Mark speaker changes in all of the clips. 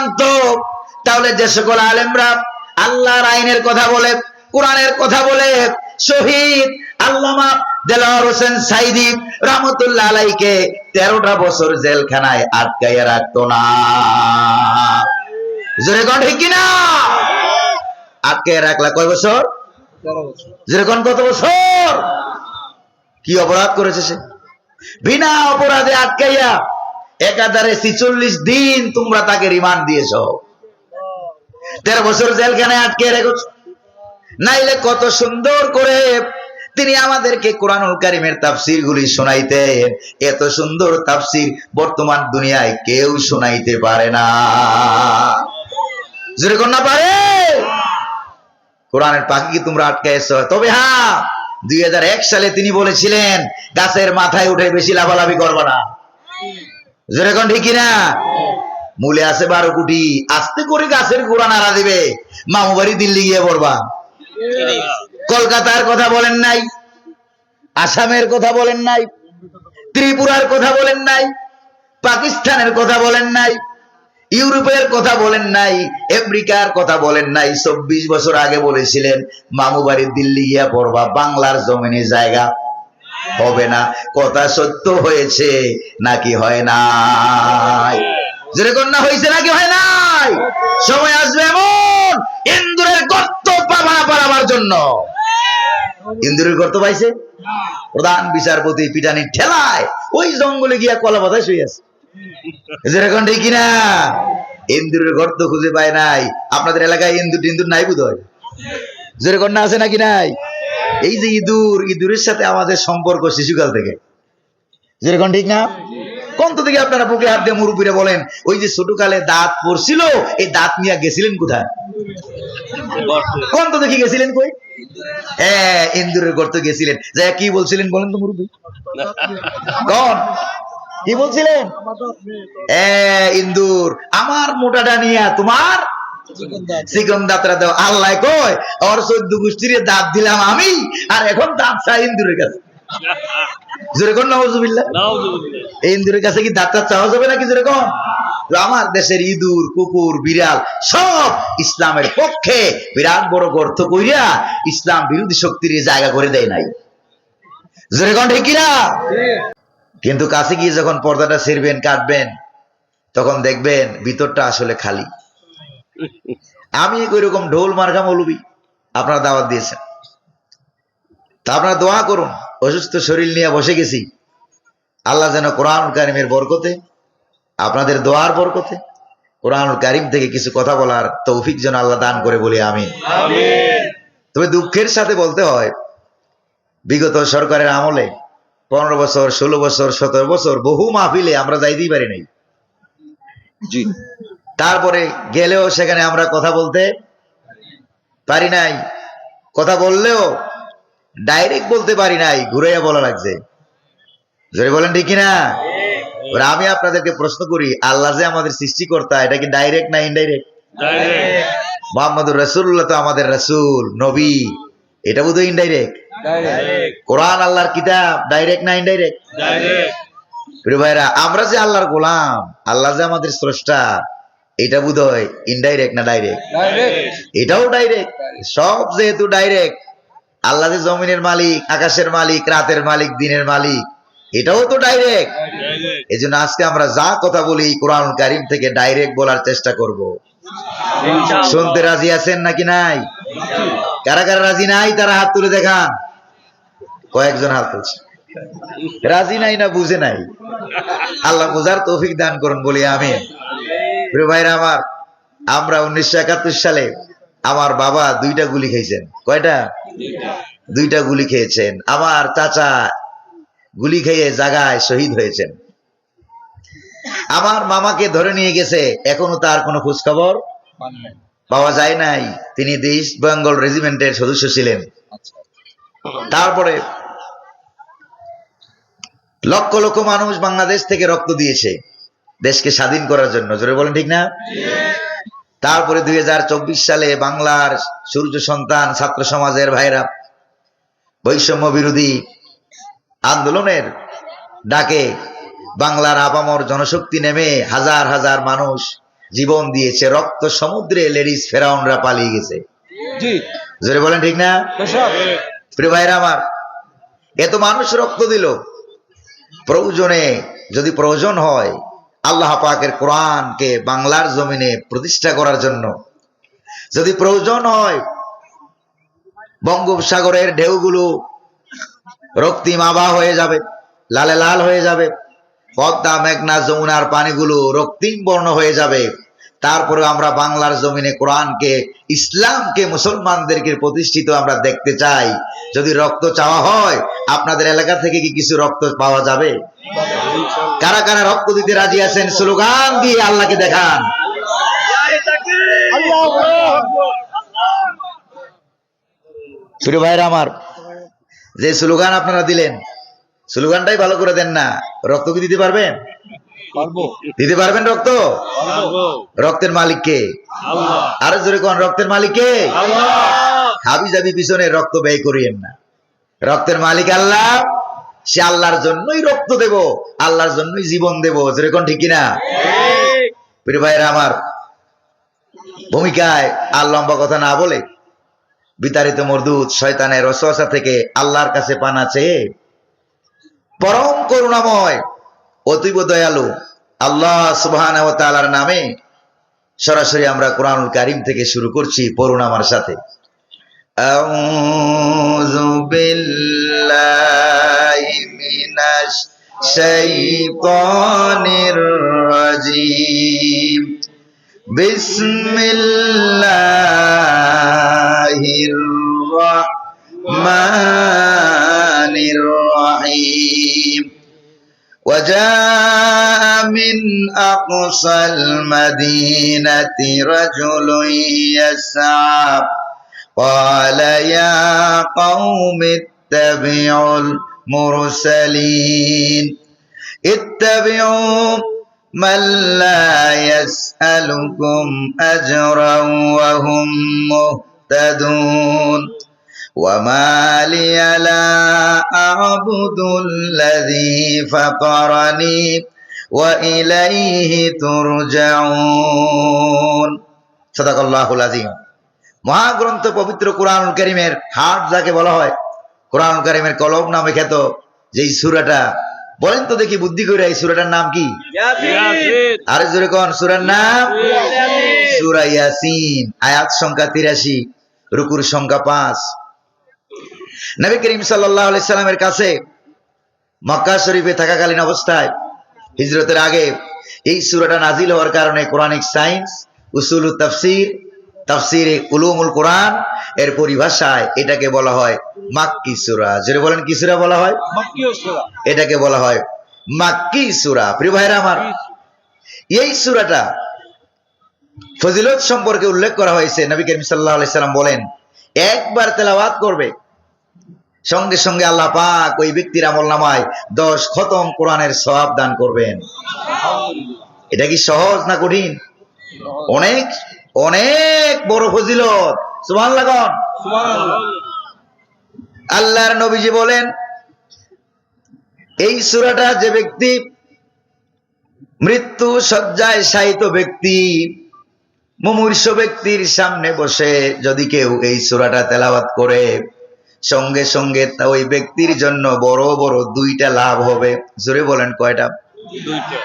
Speaker 1: মানতো তাহলে যে সকল আলেমরা আল্লাহর আইনের কথা বলে কোরআনের কথা বলে শহীদ আল্লামা দেলাওয়ার হোসেন সাইদি রহমতুল্লাহ আলাইকে তেরোটা বছর জেলখানায় আটকাইয়া রাখতো না। জোরে কোন ঠিক কিনা? আটকে রাখলা কয় বছর? যেরকম কত বছর? কি অপরাধ করেছে সে? বিনা অপরাধে আটকাইয়া একাধারে ছিচল্লিশ দিন তোমরা তাকে রিমান্ড দিয়েছ। তেরো বছর জেলখানায় আটকে রেখেছ। নাইলে কত সুন্দর করে তিনি আমাদেরকে কোরআনুল কারিমের তাফসির গুলি শোনাইতেন। এত সুন্দর তাফসির বর্তমান দুনিয়ায় কেউ শোনাইতে পারে না। যেরকম না পারে। কোরআনের পাখি কি তোমরা আটকাইছ। তবে হ্যাঁ দুই হাজার এক সালে তিনি বলেছিলেন, গাছের মাথায় উঠে বেশি লাভালাভি করব না। যেরকম ঠিকই না মূলে আছে বারো কোটি। আস্তে করে গাছের গোড়া নাড়া দিবে। মামু বাড়ি দিল্লি গিয়ে পড়বা। কলকাতার কথা বলেন নাই। আসামের কথা বলেন নাই। ত্রিপুরার কথা বলেন নাই। পাকিস্তানের কথা বলেন নাই। ইউরোপের কথা বলেন নাই। আমেরিকার কথা বলেন নাই। চব্বিশ বছর আগে বলেছিলেন, মামু বাড়ি দিল্লি গিয়া পড়বা। বাংলার জমিনে জায়গা। হবে না। কথা সত্য হয়েছে, নাকি হয় নাই? যেরকম না হয়েছে, নাকি হয় নাই? সময় আসবে এমন, ইন্দুরের গর্ত পাবা পারাবার জন্য। ইন্দুরের গর্ত পাইছে? প্রধান বিচারপতি পিটানির ঠেলায়, ওই জঙ্গলে গিয়া কলা পাতায় শুয়ে আছে। যেরকম ঠিক কিনা? ইন্দুরের গর্ত খুঁজে পায় নাই। আপনাদের এলাকায় ইন্দুর টিন্দুর নাই বোধ হয় যেরকম না আছে, নাকি নাই? এই যে ইঁদুর, ইঁদুরের সাথে আমাদের সম্পর্ক শিশুকাল থেকে। যেরকম ঠিক না? কোন থেকে আপনারা বুকে হাত দিয়ে মুরুব্বীরা বলেন, ওই যে ছোটকালে দাঁত পড়ছিল এই দাঁত নিয়ে গেছিলেন কোথায়? কোন তো দেখি গেছিলেন কই? হ্যাঁ ইন্দুরের গর্ত গেছিলেন। যা কি বলছিলেন বলেন তো মুরুব্বী? কোন? কি বলছিলেন? এ ইন্দুর আমার মোটাটা নিয়ে তোমার চিকন দাঁতরা দাও আল্লাহ কয় ওর চোদ্দ গোষ্ঠীর দাঁত দিলাম আমি আর এখন দাঁত চাই ইন্দুরের কাছে। জোরে কোন নজুবিল্লা এই ইন্দুরের কাছে কি দাঁতটা চাওয়া যাবে নাকি আমার দেশের ইঁদুর কুকুর বিড়াল সব ইসলামের পক্ষে বিরাট বড় গর্ত কইরা ইসলাম বিরোধী শক্তির জায়গা করে দেয় নাই। জোরে কোন ঠিক কিনা? কিন্তু কাছে গিয়ে যখন পর্দাটা ছিঁড়বেন কাটবেন তখন দেখবেন ভিতরটা আসলে খালি। আমি ওই রকম ঢোল মার্কা মৌলবি আপনারা দাওয়াত দিয়েছেন। তা আপনারা দোয়া করুন অসুস্থ শরীর নিয়ে বসে গেছি। আল্লাহ যেন কোরআন কারিমের বরকতে আপনাদের দোয়ার বরকতে কোরআন কারিম থেকে কিছু কথা বলার তৌফিক যেন আল্লাহ দান করে বলি আমি তবে দুঃখের সাথে বলতে হয় বিগত সরকারের আমলে পনেরো বছর ষোলো বছর সতেরো বছর বহু মাহফিলে আমরা যাইতেই পারি নাই।
Speaker 2: জি।
Speaker 1: তারপরে গেলেও সেখানে আমরা কথা বলতে পারি নাই। কথা বললেও ডাইরেক্ট বলতে পারি নাই ঘুরাইয়া বলা লাগছে। জোরে বলেন ঠিক কিনা? এবার আমি আপনাদেরকে প্রশ্ন করি আল্লাহ যে আমাদের সৃষ্টিকর্তা এটা কি ডাইরেক্ট না ইনডাইরেক্ট মোহাম্মদুর রসুল্লাহ তো আমাদের রসুল নবী। এটা বোধহয় ইনডাইরেক্ট কোরআন আল্লাহর কিতাব ডাইরেক্ট না ইনডাইরেক্ট প্রিয় ভাইরা আমরা যে আল্লাহর গোলাম আল্লাহ যে আমাদের স্রষ্টা এটা বোধ হয় ইনডাইরেক্ট না ডাইরেক্ট এটাও ডাইরেক্ট সব যেহেতু ডাইরেক্ট আল্লাহ জমিনের মালিক আকাশের মালিক রাতের মালিক দিনের মালিক এটাও তো ডাইরেক্ট এই জন্য আজকে আমরা যা কথা বলি কোরআন কারিম থেকে ডাইরেক্ট বলার চেষ্টা করব। শুনতে রাজি আছেন নাকি নাই? কারা কারা রাজি নাই তারা হাত তুলে দেখান। কয়েকজন হাত তুলছে। রাজি নাই না বুঝে নাই। আল্লাহ বুঝার তৌফিক দান করুন বলি আমি প্রিয় ভাইরা আমার আমরা উনিশশো একাত্তর সালে আমার বাবা দুইটা গুলি খেয়েছেন। কয়টা? দুইটা। গুলি খেয়েছেন। আমার চাচা গুলি খেয়ে জাগায় শহীদ হয়েছেন। আমার মামাকে ধরে নিয়ে গেছে এখনও তার কোনো খোঁজ খবর পাওয়া যায় নাই। তিনি ইস্ট বেঙ্গল রেজিমেন্টের সদস্য ছিলেন। তারপরে লক্ষ লক্ষ মানুষ বাংলাদেশ থেকে রক্ত দিয়েছে। দেশকে স্বাধীন করার জন্য। জোরে বলেন ঠিক না? তারপরে দুই হাজার চব্বিশ সালে বাংলার সূর্য সন্তান ছাত্র সমাজের ভাইরা বৈষম্য বিরোধী আন্দোলনের ডাকে বাংলার আপামর জনশক্তি নেমে হাজার হাজার মানুষ জীবন দিয়েছে। রক্ত সমুদ্রে লেডিস ফেরাউনরা পালিয়ে গেছে। জোরে বলেন ঠিক না? প্রিয় ভাইরা আমার এত মানুষ রক্ত দিল। প্রয়োজনে যদি প্রয়োজন হয় আল্লাহ পাকের কোরআনকে বাংলার জমিনে প্রতিষ্ঠা করার জন্য। যদি প্রয়োজন হয়, বঙ্গোপসাগরের ঢেউগুলো রক্তিম আভা হয়ে যাবে, লালে লাল হয়ে যাবে, পদ্মা, মেঘনা, যমুনার পানিগুলো রক্তিম বর্ণ হয়ে যাবে। তারপরে আমরা বাংলার জমিনে কোরআনকে, ইসলামকে মুসলমানদেরকে প্রতিষ্ঠিত আমরা দেখতে চাই। যদি রক্ত চাওয়া হয়, আপনাদের এলাকা থেকে কি কিছু রক্ত পাওয়া যাবে? কারা কারা রক্ত দিতে রাজি আছেন? স্লোগান দিয়ে আল্লাহকে দেখান। ভাইরা আমার যে স্লোগান আপনারা দিলেন স্লোগানটাই ভালো করে দেন না। রক্ত কি দিতে পারবেন? দিতে পারবেন রক্ত? রক্তের মালিক কে
Speaker 2: আল্লাহ।
Speaker 1: আরও জোরে কোন রক্তের মালিক কে হাবি জাবি পিছনে রক্ত ব্যয় করিয়েন না। রক্তের মালিক আল্লাহ। সে আল্লাহর জন্যই রক্ত দেব আল্লাহর জন্যই জীবন দেব। যেরকম ঠিক কিনা? প্রিয় ভাইরা আমার ভূমিকায় আর লম্বা কথা না বলে বিতাড়িত মরদুদ শয়তানের রসওয়াসা থেকে আল্লাহর কাছে পানা চেয়ে পরম করুণাময় অতীব দয়ালু আল্লাহ সুবহান তাআলার নামে সরাসরি আমরা কোরআনুল কারিম থেকে শুরু করছি পড়ুন আমার সাথে। বিল্লাহি। الشيطان الرجيم. بسم الله الرحمن الرحيم. وجاء من أقصى المدينة رجل يسعى. قال يا قوم اتبعوا المرسلين اتبعوا من لا يسألكم أجرا وهم مهتدون وما لي لا أعبد الذي فطرني وإليه ترجعون صدق الله العظيم মহাগ্রন্থ পবিত্র কোরআন করিমের হাট যাকে বলা হয় কোরআন করিমের কলম নামে খ্যাত যেই সুরাটা বলেন তো দেখি বুদ্ধি করে এই সুরাটার নাম কি? আরে জোরে কোন সুরার নাম? সুরা ইয়াসিন আয়াত সংখ্যা তিরাশি রুকুর সংখ্যা পাঁচ। নবী করিম সাল্লাহ সাল্লামের কাছে মক্কা শরীফে থাকাকালীন অবস্থায় হিজরতের আগে এই সুরাটা নাজিল হওয়ার কারণে কোরআনিক সায়েন্স উসুল তাফসির তাফসিরে উলুমুল কোরআন এর পরিভাষায় এটাকে বলা হয় মাক্কি সুরা। যেটা বলেন কি সুরা বলা হয়? এটাকে বলা হয় মাক্কি সুরা। প্রিয় ভাইরা আমার এই সুরাটা ফজিলত সম্পর্কে উল্লেখ করা হয়েছে। নবী করিম সাল্লাহ সাল্লাম বলেন একবার তেলাওয়াত করবে সঙ্গে সঙ্গে আল্লাহ পাক ওই ব্যক্তির আমল নামায় দশ খতম কোরআনের সওয়াব দান করবেন। এটা কি সহজ না কঠিন? অনেক অনেক বড় ফজিলত। সুমান লাগন
Speaker 2: সুবহানাল্লাহ।
Speaker 1: আল্লাহর নবীজি বলেন এই সুরাটা যে ব্যক্তি মৃত্যু শয্যায় শায়িত ব্যক্তি মুমূর্ষ ব্যক্তির সামনে বসে যদি কেউ এই সুরাটা তেলাওয়াত করে সঙ্গে সঙ্গে তা ওই ব্যক্তির জন্য বড় বড় দুইটা লাভ হবে। জোরে বলেন কয়টা?
Speaker 2: দুইটা।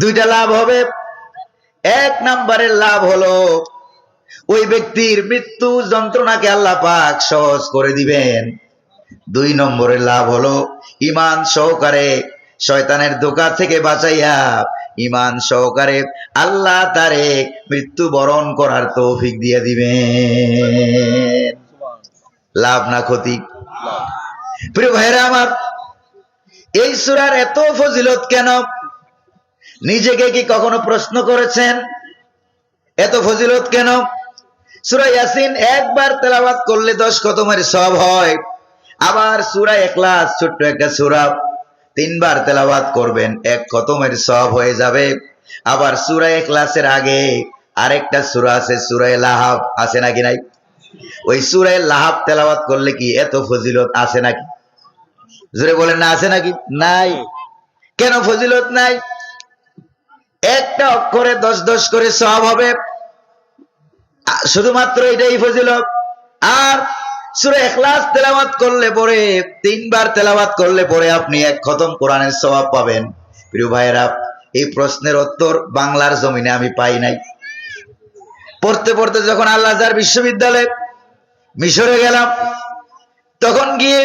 Speaker 1: দুইটা লাভ হবে। এক নাম্বারের লাভ হলো ওই ব্যক্তির মৃত্যু যন্ত্রণাকে আল্লাহ পাক সহজ করে দিবেন। দুই নম্বরের লাভ হলো ইমান সহকারে, শয়তানের দোকা থেকে বাঁচাইয়া ইমান সহকারে আল্লাহ তারে মৃত্যু বরণ করার তৌফিক দিয়ে দিবেন। লাভ না ক্ষতি? প্রিয় ভাইরা আমার, এই সুরার এত ফজিলত কেন? নিজেকে কি কখনো প্রশ্ন করেছেন? এত ফজিলত কেন? সুরা ইয়াসিন একবার তেলাওয়াত করলে দশ কতমের সব হয়। আবার সুরা একলাস ছোট্ট একটা সুরা, তিনবার তেলাওয়াত করবেন, এক খতমের সব হয়ে যাবে। আবার সুরা একলাসের আগে আরেকটা সুরা আছে সুরায় লাহাব, আছে নাকি নাই? ওই সুরায় লাহাব তেলাওয়াত করলে কি এত ফজিলত আছে নাকি? জোরে বলেন না, আছে নাকি? নাই। কেন ফজিলত নাই? একটা অক্ষরে দশ দশ করে সব হবে। শুধুমাত্র এটাই ফজিলত। আর সুরে এখলাস তেলাওয়াত করলে পরে তিনবার তেলাওয়াত করলে পরে আপনি এক খতম কোরআনের স্বভাব পাবেন। প্রিয় ভাইয়েরা এই প্রশ্নের উত্তর বাংলার জমিনে আমি পাই নাই। পড়তে পড়তে যখন বিশ্ববিদ্যালয়ে মিশরে গেলাম তখন গিয়ে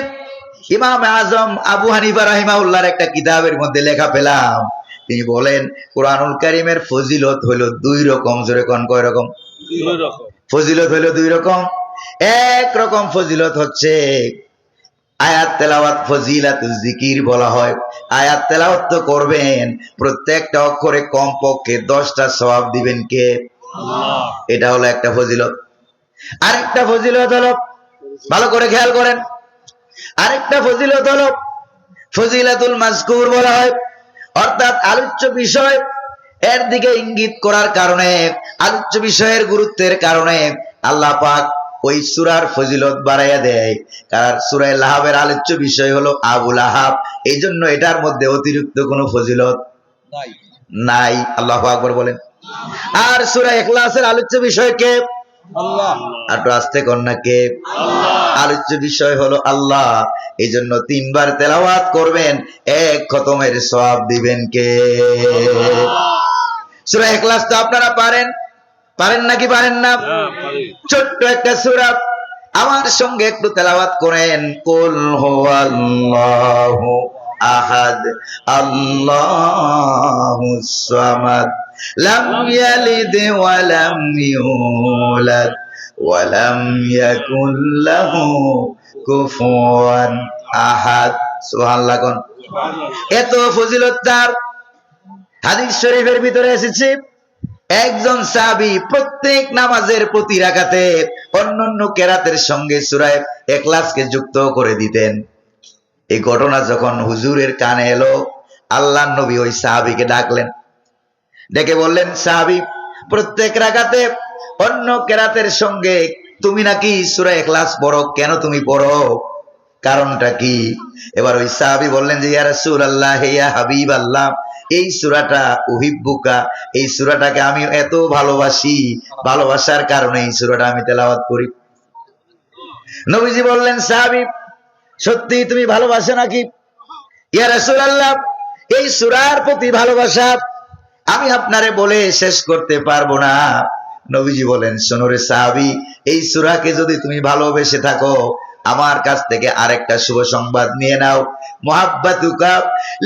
Speaker 1: ইমাম আজম আবু হানিফা রাহিমাউল্লাহর একটা কিতাবের মধ্যে লেখা পেলাম। তিনি বলেন কোরআনুল কারিমের ফজিলত হইল দুই রকম। জোরে কোন কয়
Speaker 2: দুই রকম।
Speaker 1: ফজিলত হইল দুই রকম। এক রকম ফজিলত হচ্ছে আয়াত তেলাওয়াত ফজিলাতুল জিকির বলা হয়। আয়াত তেলাওয়াত তো করবেন প্রত্যেকটা অক্ষরে কম পক্ষে দশটা সওয়াব দিবেন কে? এটা হলো একটা ফজিলত। আরেকটা ফজিলত হলো ভালো করে খেয়াল করেন আরেকটা ফজিলত হলো ফজিলাতুল মাজকুর বলা হয়। অর্থাৎ আলোচ্য বিষয় এর দিকে ইঙ্গিত করার কারণে আলোচ্য বিষয়ের গুরুত্বের কারণে আল্লাহ পাক ওই সুরার ফজিলত বাড়াইয়া দেয়। কারণ সুরায় লাহাবের আলোচ্য বিষয় হলো আবুল আহাব এই জন্য এটার মধ্যে অতিরিক্ত কোনো ফজিলত
Speaker 2: নাই।
Speaker 1: আল্লাহ আকবর বলেন। আর সুরা এখলাসের আলোচ্য বিষয় কে? আস্তে কন্যাকে আলোচ্য বিষয় হলো আল্লাহ। এই জন্য তিনবার তেলাওয়াত করবেন এক খতমের সব দিবেন কে? সুরা এখলাস তো আপনারা পারেন। পারেন নাকি পারেন না? ছোট্ট একটা সুরা। আমার সঙ্গে একটু তেলাওয়াত করেন। কুল হুয়াল্লাহু আহাদ আল্লাহুস সামাদ লাম ইয়ালিদ ওয়া লাম ইউলাদ ওয়া লাম ইয়াকুল লাহু কুফুয়ান আহাদ। সুবহানাল্লাহ কোন। এত ফজিলত তার। হাদিস শরীফের ভিতরে এসেছে। একজন সাহাবী প্রত্যেক নামাজের প্রতি রাখাতে অন্যান্য কেরাতের সঙ্গে সুরায় এখলাসকে যুক্ত করে দিতেন। এই ঘটনা যখন হুজুরের কানে এলো আল্লাহ নবী ওই সাহাবীকে ডাকলেন। ডেকে বললেন, সাহাবী, প্রত্যেক রাখাতে অন্য কেরাতের সঙ্গে তুমি নাকি সুরা এখলাস পড়ো? কেন তুমি পড়ো? কারণটা কি? এবার ওই সাহাবী বললেন যে ইয়ার সুর আল্লাহ ইয়া হাবিব আল্লাহ এই সুরাটা উহিব্বুকা, এই সুরাটাকে আমি এত ভালোবাসি, ভালোবাসার কারণে এই সুরাটা আমি তেলাওয়াত করি। নবীজি বললেন, সাহাবী, সত্যি তুমি ভালোবাসো নাকি? ইয়া রাসূলুল্লাহ, এই সুরার প্রতি ভালোবাসা আমি আপনারে বলে শেষ করতে পারব না। নবীজি বলেন সোনরে সাহাবি, এই সুরাকে যদি তুমি ভালোবেসে থাকো আমার কাছ থেকে আরেকটা শুভ সংবাদ নিয়ে নাও। মোহাব্বাতুকা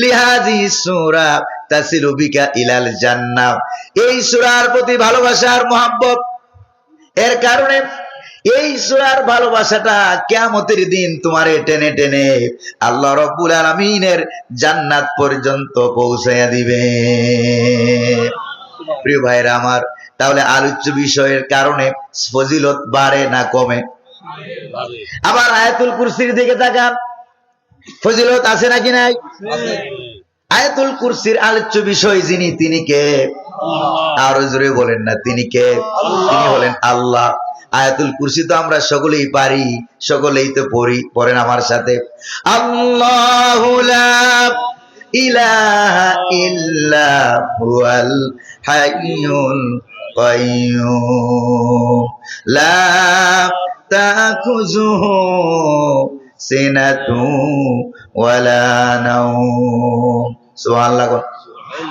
Speaker 1: লিহাজি সুরা তাসিলু বিকা ইলাল জান্নাহ। এই সুরার প্রতি ভালোবাসার মোহাব্বত। এর কারণে এই সুরার ভালোবাসাটা কেয়ামতের দিন তোমারে টেনে টেনে আল্লাহ রব্বুল আলমিনের জান্নাত পর্যন্ত পৌঁছাইয়া দিবে। প্রিয় ভাইরা আমার, তাহলে আলোচ্য বিষয়ের কারণে ফজিলত বাড়ে না কমে? আবার আয়াতুল কুরসির দিকে তাকান। ফজিলত আছে নাকি নাই? আয়াতুল কুরসির আলোচ্য বিষয় যিনি তিনি কে? আরও জোরে বলেন না তিনি কে? তিনি হলেন আল্লাহ। আয়াতুল কুরসি তো আমরা সকলেই পারি সকলেই তো পড়ি পড়েন আমার সাথে। আল্লাহ ইলাহা ইল্লা হুয়াল হাইয়ুল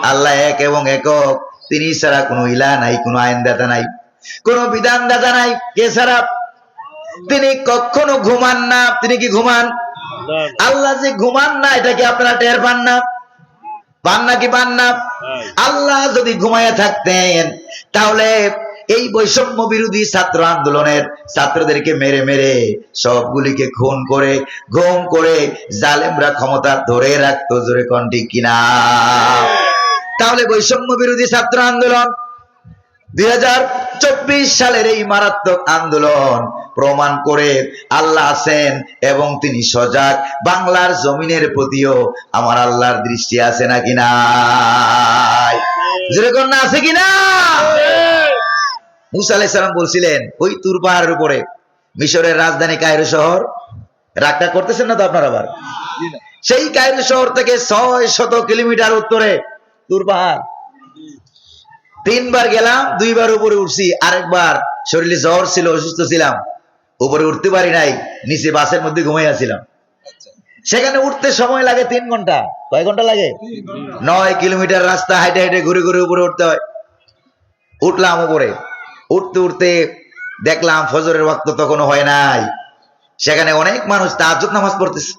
Speaker 1: আল্লাহ এক এবং একক। তিনি ছাড়া কোনো ইলা নাই কোনো আইনদাতা নাই কোনো বিধানদাতা নাই। কে ছাড়া? তিনি কখনো ঘুমান না। তিনি কি ঘুমান? আল্লাহ যে ঘুমান না এটা কি আপনারা টের পান না? পান না কি পান না আল্লাহ যদি ঘুমায় থাকতেন তাহলে এই বৈষম্য বিরোধী ছাত্র আন্দোলনের ছাত্রদেরকে মেরে মেরে সবগুলিকে খুন করে ঘুম করে জালেমরা ক্ষমতা ধরে রাখতো জোরে কণ্ঠে কিনা? তাহলে বৈষম্য বিরোধী ছাত্র আন্দোলন দুই হাজার সালের এই মারাত্মক আন্দোলন প্রমাণ করে আল্লাহ আছেন এবং তিনি সজাগ। বাংলার জমিনের প্রতিও আমার আল্লাহর দৃষ্টি আছে নাকি নাই? যেরকম না আছে কিনা মুসা আলাইসালাম বলছিলেন ওই তুর পাহাড়ের উপরে মিশরের রাজধানী কায়রো শহর। রাগটা করতেছেন না তো আপনার আবার? সেই কায়রো শহর থেকে ছয় শত কিলোমিটার উত্তরে তুর পাহাড়। তিনবার গেলাম দুইবার উপরে উঠছি আরেকবার। শরীরে জ্বর ছিল অসুস্থ ছিলাম। উপরে উঠতে পারি নাই নিচে বাসের মধ্যে ঘুমাইয়াছিলাম সেখানে উঠতে সময় লাগে তিন ঘণ্টা। কয় ঘণ্টা লাগে? নয় কিলোমিটার রাস্তা হাইটে হাইটে ঘুরে ঘুরে উপরে উঠতে হয়। উঠলাম উপরে। উঠতে উঠতে দেখলাম ফজরের ওয়াক্ত তখনও হয় নাই। সেখানে অনেক মানুষ তাহাজ্জুদ নামাজ পড়তেছে।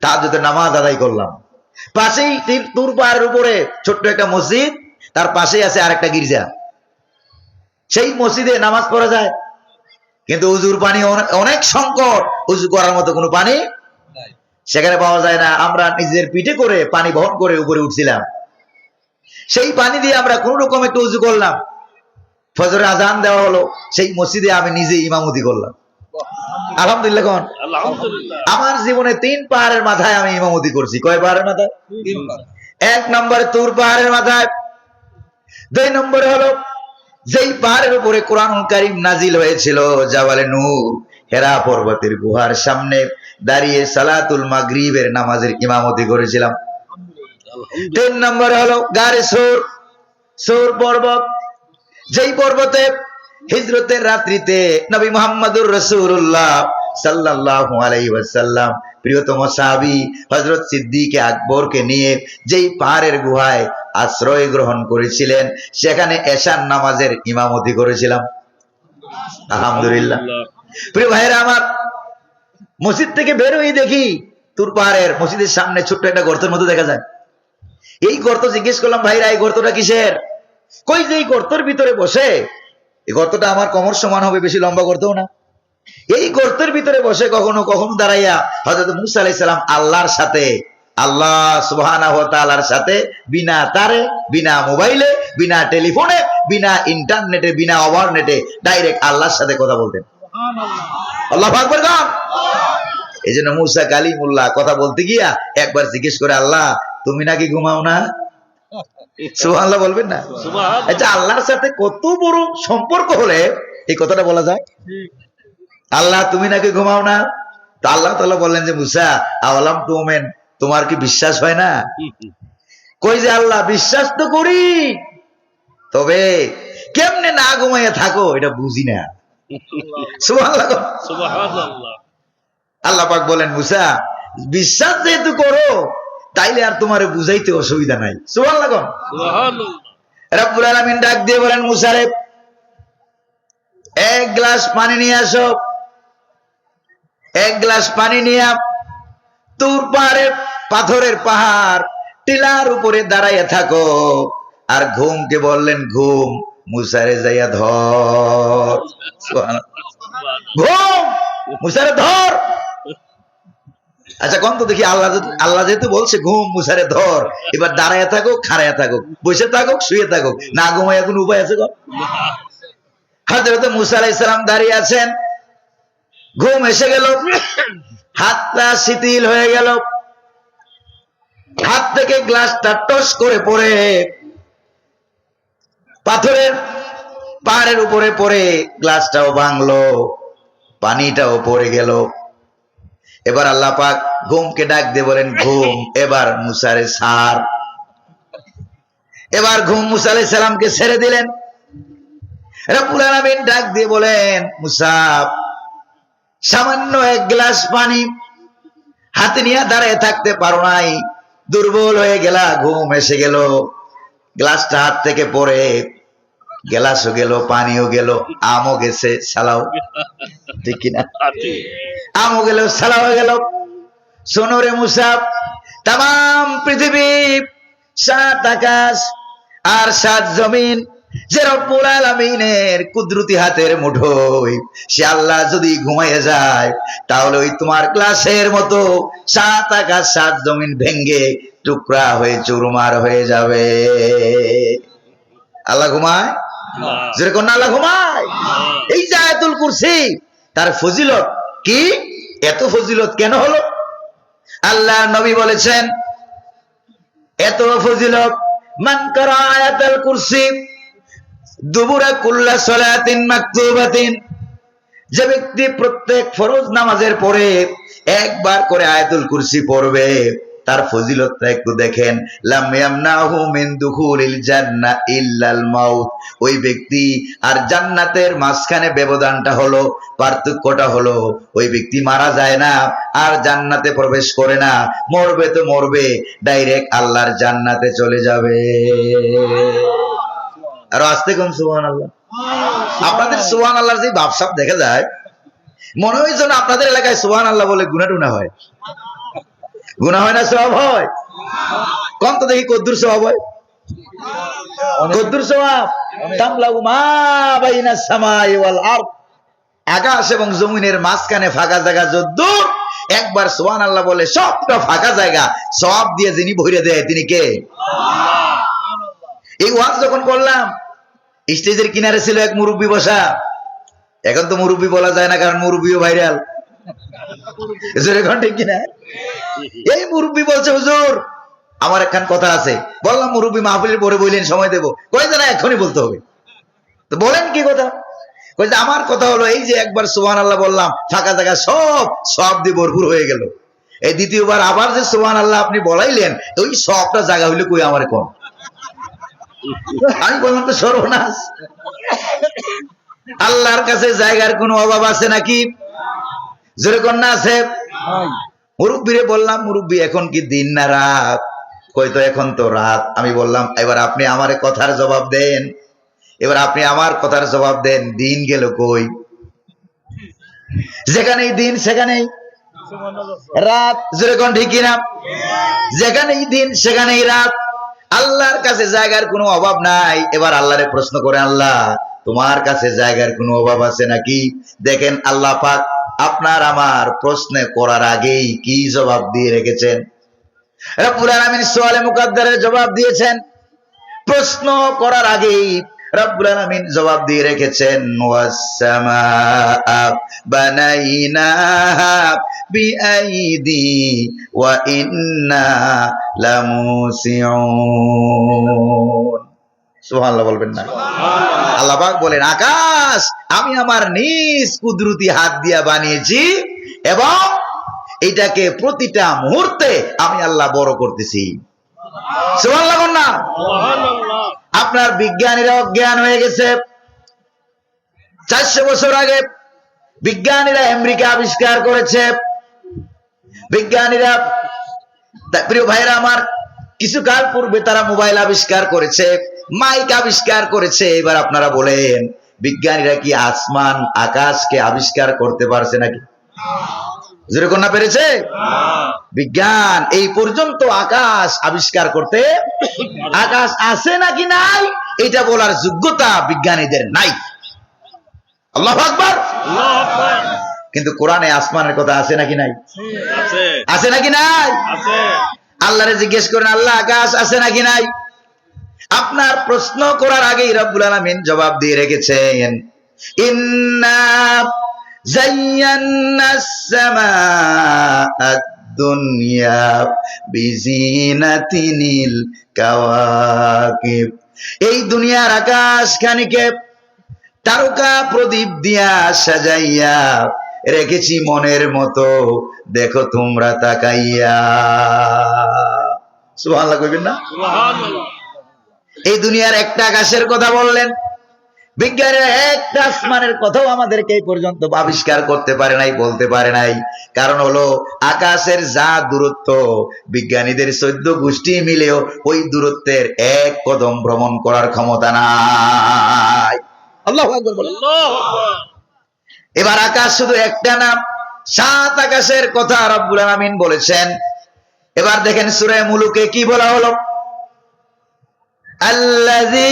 Speaker 1: তাহাজ্জুদের নামাজ আদায় করলাম। পাশেই তিন- তুর পাহাড়ের উপরে ছোট্ট একটা মসজিদ। তার পাশেই আছে আরেকটা গির্জা। সেই মসজিদে নামাজ পড়া যায়। কিন্তু উজুর পানি অনেক সংকট। উজু করার মতো কোনো পানি সেখানে পাওয়া যায় না। আমরা নিজের পিঠে করে পানি বহন করে উপরে উঠছিলাম। সেই পানি দিয়ে আমরা কোন রকম একটু উজু করলাম। ফজরে আজান দেওয়া হলো। সেই মসজিদে আমি নিজে ইমামতি করলাম। আলহামদুলিল্লাহ কোন।
Speaker 2: আলহামদুলিল্লাহ।
Speaker 1: আমার জীবনে তিন পাহাড়ের মাথায় আমি ইমামতি করছি। কয় পাহাড়ের মাথায়? এক নম্বরে তুর পাহাড়ের মাথায়। দুই নম্বরে হলো যেই পাহাড়ের উপরে কোরআন কারিম নাজিল হয়েছিল জাবালে নূর হেরা পর্বতের গুহার সামনে দাঁড়িয়ে সালাতুল মাগরিবের নামাজের ইমামতি করেছিলাম। তিন নম্বরে হলো গারে সোর সোর পর্বত। যেই পর্বতে হিজরতের রাত্রিতে নবী মোহাম্মদুর রসুল্লাহ সাল্লাল্লাহু আলাইহি ওয়াসাল্লাম প্রিয়তম সাহাবী হযরত সিদ্দিক আকবরকে নিয়ে যেই পাহাড়ের গুহায় আশ্রয় গ্রহণ করেছিলেন। সেখানে এশার নামাজের ইমামতি করেছিলাম। আলহামদুলিল্লাহ। প্রিয় ভাইরা আমার মসজিদ থেকে বের হয়ে দেখি তুর পাহাড়ের মসজিদের সামনে ছোট্ট একটা গর্তের মতো দেখা যায়। এই গর্ত জিজ্ঞেস করলাম ভাইরা এই গর্তটা কিসের? কই যে এই গর্তের ভিতরে বসে এই গর্তটা আমার কমর সমান হবে বেশি লম্বা গর্তও না। এই গর্তের ভিতরে বসে কখনো কখনো দাঁড়াইয়া হযরত মুসা আলাইহিস সালাম আল্লাহর সাথে আল্লাহ তাআলার সাথে বিনা তারে বিনা মোবাইলে বিনা টেলিফোনে বিনা ইন্টারনেটে বিনা ওভারনেটে ডাইরেক্ট আল্লাহর সাথে কথা বলতেন। আল্লাহ আকবার গান। এই জন্য মুসা কালিমুল্লাহ কথা বলতে গিয়া একবার জিজ্ঞেস করে আল্লাহ তুমি নাকি ঘুমাও না? সুবহানাল্লাহ বলবেন না। আচ্ছা আল্লাহর সাথে কত বড় সম্পর্ক হলে এই কথাটা বলা যায়? আল্লাহ তুমি নাকি ঘুমাও না? তা আল্লাহ তাআলা বললেন যে মুসা আওলাম তুমেন তোমার কি বিশ্বাস হয় না? কই যে আল্লাহ বিশ্বাস তো করি। তবে কেমনে না ঘুমাইয়া থাকো এটা বুঝি না। আল্লাহ পাক বলেন মুসা বিশ্বাস যেহেতু করো তাইলে আর তোমারে বুঝাইতে অসুবিধা নাই। কোন?
Speaker 2: সুবহানাল্লাহ।
Speaker 1: রাব্বুল আলামিন ডাক দিয়ে বলেন মুসারে এক গ্লাস পানি নিয়ে আসো। এক গ্লাস পানি নিয়ে। তুর পাহাড়ের পাথরের পাহাড়, টিলার উপরে দাঁড়াইয়া থাকো। আর ঘুমকে বললেন, ঘুম, মুসারে যাইয়া ধর। ঘুম, মুসারে ধর। আচ্ছা কোন তো দেখি, আল্লাহ আল্লাহ যেহেতু বলছে, ঘুম, মুসারে ধর। এবার দাঁড়ায় থাকুক খাড়ায় থাকুক, বসে থাকুক, শুয়ে থাকুক। না ঘুমায় কোন উপায় আছে হাজরত মুসা আলাইহিস সালাম দাঁড়িয়ে আছেন। ঘুম এসে গেল। হাতটা শিথিল হয়ে গেল। হাত থেকে গ্লাসটা টস করে পড়ে, পাথরের পাহাড়ের উপরে পড়ে গ্লাসটাও ভাঙলো, পানিটাও পড়ে গেল। এবার আল্লাহ পাক ঘুমকে ডাক দিয়ে বলেন, ঘুম, এবার মুসারে সার। এবার ঘুম মুসা আলাইহিস সালামকে ছেড়ে দিলেন। আলামিন ডাক দিয়ে বলেন, মুসা, সামান্য এক গ্লাস পানি হাতে নিয়ে দাঁড়িয়ে থাকতে পারো নাই। দুর্বল হয়ে গেলা ঘুম এসে গেল। গ্লাসটা হাত থেকে পরে গ্লাসও গেল পানিও গেল আমও গেছে সালাও। ঠিক কিনা? আমও গেল সালাও গেল। সোনরে মুসাফ তাম পৃথিবী সাত আকাশ আর সাত জমিন যে রব্বুল আলামিনের কুদরতি হাতের মুঠোয় সে আল্লাহ যদি ঘুমাইয়ে যায় তাহলে ওই তোমার ক্লাসের মতো সাত আকাশ সাত জমিন ভেঙ্গে টুকরা হয়ে চুরমার হয়ে যাবে। আল্লাহ ঘুমায়? যেরকম না আল্লাহ ঘুমায়। এই যে আয়াতুল কুরসি তার ফজিলত কি? এত ফজিলত কেন হলো? আল্লাহ নবী বলেছেন এত ফজিলত মান করা আয়াতুল কুরসি দুবুরা কুল্লা সলাতিন মাকতুবাতিন। যে ব্যক্তি প্রত্যেক ফরজ নামাজের পরে একবার করে আয়াতুল কুরসি পড়বে, তার ফজিলতটা একটু দেখেন। ইল্লাল মাউত। ওই ব্যক্তি আর জান্নাতের মাঝখানে ব্যবধানটা হলো, পার্থক্যটা হলো, ওই ব্যক্তি মারা যায় না, আর জান্নাতে প্রবেশ করে না। মরবে তো মরবে, ডাইরেক্ট আল্লাহর জান্নাতে চলে যাবে। আর আসতে কোন সুবহান আল্লাহ আপনাদের সুবহান আল্লাহর যে ভাবসাব দেখা যায়, মনে হয়েছে না আপনাদের এলাকায় সুবহান আল্লাহ বলে গুনা টুনা হয়। গুনা হয় না সব হয়? কম তো দেখি কদ্দুর স্বভাব হয়? কদ্দুর স্বভাব? আকাশ এবং জমিনের মাঝখানে ফাঁকা জায়গা যদ্দূর, একবার সোহান আল্লাহ বলে সবটা ফাঁকা জায়গা সব দিয়ে যিনি ভরে দেয়, তিনি কে? এই ওয়াজ যখন করলাম, স্টেজের কিনারে ছিল এক মুরব্বী বসা। এখন তো মুরব্বী বলা যায় না, কারণ মুরব্বীও ভাইরাল। এই মুরব্বী বলছে, হুজুর, আমার একখান কথা আছে। বললাম, মুরব্বী মাহফিলের পরে বললেন সময় দেবো। কই না এখনই বলতে হবে। তো বলেন কি কথা? যে, আমার কথা হলো এই যে, একবার সুবহান আল্লাহ বললাম, ফাঁকা জায়গা সব সব দিয়ে ভরপুর হয়ে গেল। এই দ্বিতীয়বার আবার যে সুবহান আল্লাহ আপনি বলাইলেন ওই সবটা জায়গা হইলে কই আমার কোন আমি বললাম তো সর্বনাশ। আল্লাহর কাছে জায়গার কোনো অভাব আছে নাকি? জোরে কন্যা আছে? মুরব্বীরে বললাম মুরব্বী এখন কি দিন না রাত? কই তো এখন তো রাত। আমি বললাম এবার আপনি আমার কথার জবাব দেন। এবার আপনি আমার কথার জবাব দেন। দিন গেল কই? যেখানেই দিন সেখানেই রাত। যেরকম ঠিক কিনা? যেখানেই দিন সেখানেই রাত। আল্লাহর কাছে জায়গার কোনো অভাব নাই। এবার আল্লাহরে প্রশ্ন করে, আল্লাহ, তোমার কাছে জায়গার কোনো অভাব আছে নাকি? দেখেন আল্লাহ পাক আপনার আমার প্রশ্নে করার আগেই কি জবাব দিয়ে রেখেছেন? জবাব দিয়েছেন। প্রশ্ন করার আগেই রব্বুল আলামিন জবাব দিয়ে রেখেছেন ওয়া ইন্না লামুসিউন। সুবহানাল্লাহ বলবেন না। আল্লাহ পাক বলেন আকাশ আমি আমার নিজ কুদরতি হাত দিয়া বানিয়েছি এবং এটাকে প্রতিটা মুহূর্তে আমি আল্লাহ বড় করতেছি। সুবহানাল্লাহ। না। আপনার বিজ্ঞানীরা অজ্ঞান হয়ে গেছে। চারশো বছর আগে বিজ্ঞানীরা আমেরিকা আবিষ্কার করেছে। বিজ্ঞানীরা প্রিয় ভাইরা আমার, কিছু কাল পূর্বে তারা মোবাইল আবিষ্কার করেছে, মাইক আবিষ্কার করেছে, এবার আপনারা বলেন, বিজ্ঞানীরা কি আসমান, আকাশকে আবিষ্কার করতে পারছে নাকি? জোরে কন্যা পেরেছে? বিজ্ঞান, এই পর্যন্ত আকাশ আবিষ্কার করতে, আকাশ আছে নাকি নাই, এটা বলার যোগ্যতা বিজ্ঞানীদের নাই। আল্লাহু আকবার। কিন্তু কোরআনে আসমানের কথা আছে নাকি নাই?
Speaker 2: আছে।
Speaker 1: নাকি নাই? আল্লাহরে জিজ্ঞেস করেন আল্লাহ আকাশ আছে নাকি নাই? আপনার প্রশ্ন করার আগেই রব্বুল আলামিন জবাব দিয়ে রেখেছেন ইন্না জায়্যান্না সামাআদ দুনিয়া বিজিনাতিনিল কাওয়াকিব। এই দুনিয়ার আকাশ খানিকে তারকা প্রদীপ দিয়া সাজাইয়া রেখেছি মনের মতো। দেখো তোমরা তাকাইয়া। সুবহানাল্লাহ কইবেন না? এই দুনিয়ার একটা আকাশের কথা বললেন। বিজ্ঞানের একটা আসমানের কথাও আমাদেরকে এই পর্যন্ত আবিষ্কার করতে পারে নাই বলতে পারে নাই। কারণ হলো আকাশের যা দূরত্ব বিজ্ঞানীদের চোদ্দ গোষ্ঠী মিলেও ওই দূরত্বের এক কদম ভ্রমণ করার ক্ষমতা নাই। আল্লাহ বলেন। এবার আকাশ শুধু একটা নাম। সাত আকাশের কথা রব্বুল আলামিন বলেছেন। এবার দেখেন সুরে মুলুকে কি বলা হলো? আল্লাযী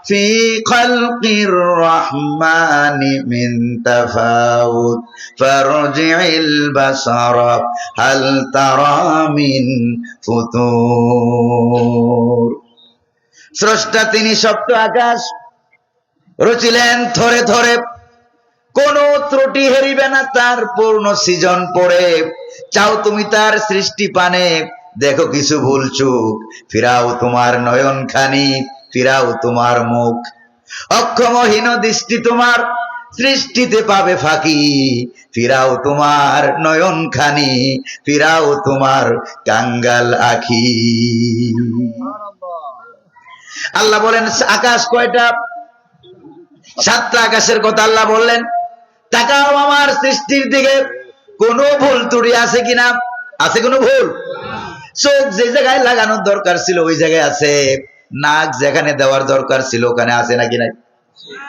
Speaker 1: خلق سبع سماوات طباقا ما ترى في خلق الرحمن من تفاوت فارجع البصر هل ترى من ফুতুর স্রষ্টা তিনি সপ্ত আকাশ রচিলেন থরে থরে কোন ত্রুটি হেরিবে না তার পূর্ণ সৃজন পড়ে চাও তুমি তার সৃষ্টি পানে দেখো কিছু ভুল চুক ফিরাও তোমার নয়ন খানি ফিরাও তোমার মুখ। অক্ষমহীন দৃষ্টি তোমার, সৃষ্টিতে পাবে ফাঁকি। ফিরাও তোমার নয়ন খানি ফিরাও তোমার কাঙ্গাল আখি। আল্লাহ বলেন, আকাশ কয়টা? সাতটা আকাশের কথা আল্লাহ বললেন। তাকাও আমার সৃষ্টির দিকে, কোনো ভুল ত্রুটি আছে কিনা? আছে কোনো ভুল? চোখ যে জায়গায় লাগানোর দরকার ছিল, ওই জায়গায় আছে। নাক যেখানে দেওয়ার দরকার ছিল ওখানে আছে নাকি নাই?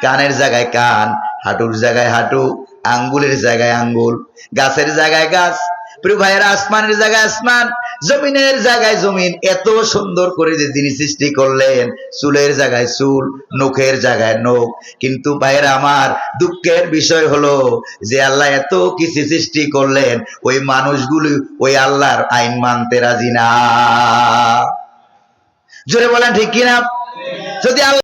Speaker 1: কানের জায়গায় কান, হাঁটুর জায়গায় হাঁটু, আঙ্গুলের জায়গায় আঙ্গুল, গাছের জায়গায় গাছ, প্রিয় ভাইয়েরা, আসমানের জায়গায় আসমান, জমিনের জায়গায় জমিন। এত সুন্দর করে যে তিনি সৃষ্টি করলেন, চুলের জায়গায় চুল, নখের জায়গায় নখ। কিন্তু ভাইয়েরা, আমার দুঃখের বিষয় হলো যে আল্লাহ এত কিছু সৃষ্টি করলেন, ওই মানুষগুলি, ওই আল্লাহর আইন মানতে রাজি না। জোরে বলেন ঠিক কিনা? যদি আল্লাহ